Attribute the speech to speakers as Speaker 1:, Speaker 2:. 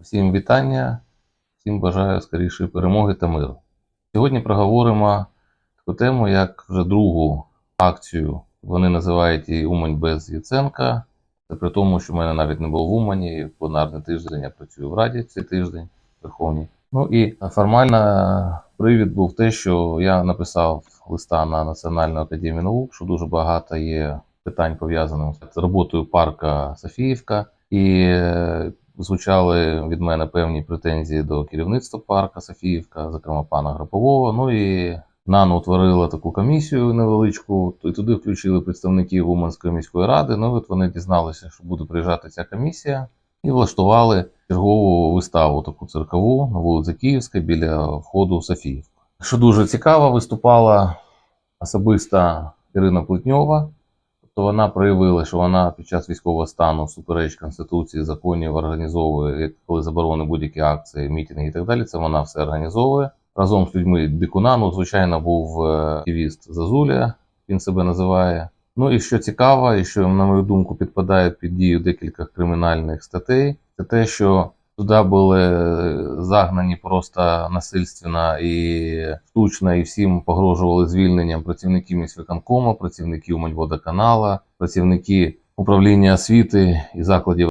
Speaker 1: Всім вітання, всім бажаю скорішої перемоги та миру. Сьогодні проговоримо таку тему, як вже другу акцію. Вони називають її Умань без Яценка. Це при тому, що в мене навіть не було в Умані, пленарний тиждень я працюю в Раді цей тиждень Верховній. Ну і формально привід був те, що я написав листа на Національну академію наук, що дуже багато є питань пов'язаних з роботою парка Софіївка. І звучали від мене певні претензії до керівництва парка Софіївка, зокрема пана Грапового. Ну і НАН утворила таку комісію невеличку, і туди включили представників Уманської міської ради. Ну, от вони дізналися, що буде приїжджати ця комісія, і влаштували чергову виставу, таку циркову на вулиці Київська біля входу в Софіївку. Що дуже цікаво, виступала особисто Ірина Плетньова. Тобто вона проявила, що вона під час військового стану, всупереч Конституції, законів організовує, коли заборонені будь-які акції, мітинги і так далі. Це вона все організовує разом з людьми Дикуна. Ну, звичайно, був е, активіст Зазуля, він себе називає. Ну і що цікаво, і що, на мою думку, підпадає під дію декілька кримінальних статей, це те, що туди були е, загнані просто насильственно і штучно, і всім погрожували звільненням працівників міськвиконкому, працівників Мальводоканала, працівники управління освіти і закладів